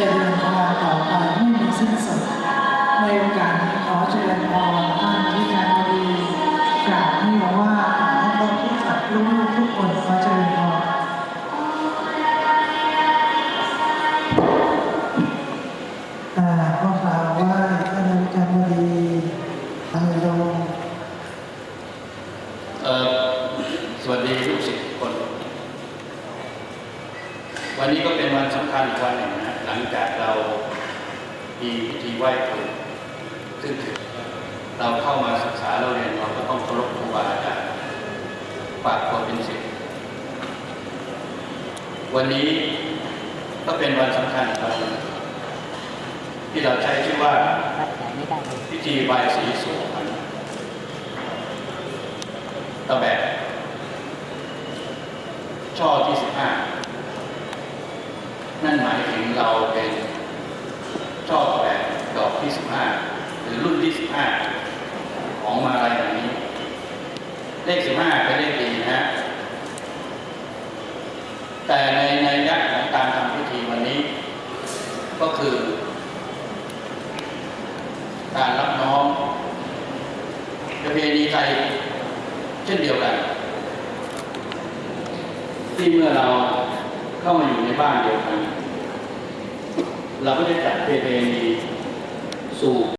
เจริญพรต่อไปไม่มีสิ้นสุดในโอกาสนี้ขอเจริญพรท่านที่การบดีกราบให้บอกว่าขอให้พวกผู้สัตว์ลูกๆทุกคนขอเจริญพรอ่าก็กล่าวว่าท่านอธิการบดีทางลงเอ่อสวัสดีลูกศิษย์ทุกคน วันนี้ก็เป็นวันสำคัญอีกวันหนึ่งนะ งจากเรามีพิธีไหว้ครูซึ่งเราเข้ามาศึกษาเราเรียนเราก็ต้องเคารพครูบาอาจารย์ฝากตัวเป็นศิษย์วันนี้ก็เป็นวันสำคัญอีกวันหนึ่งที่เราใช้ชื่อว่ารักษาไม่ได้เลยพิธีบายสีสู่ขวัญตะแบกช่อที่สิบห้า นั่นหมายถึงเราเป็นช่อตะแบกดอกที่สิบห้าหรือรุ่นที่สิบห้าของมาลัยแบบนี้ เลขสิบห้าเป็นเลขดีนะฮะแต่ในในยักษ์ของการทำพิธีวันนี้ ก็คือ การรับน้อมประเพณีไทยเช่นเดียวกัน ที่เมื่อเรา เข้ามาอยู่ในบ้านเดียวกัน เราก็จะจัดประเพนีสู่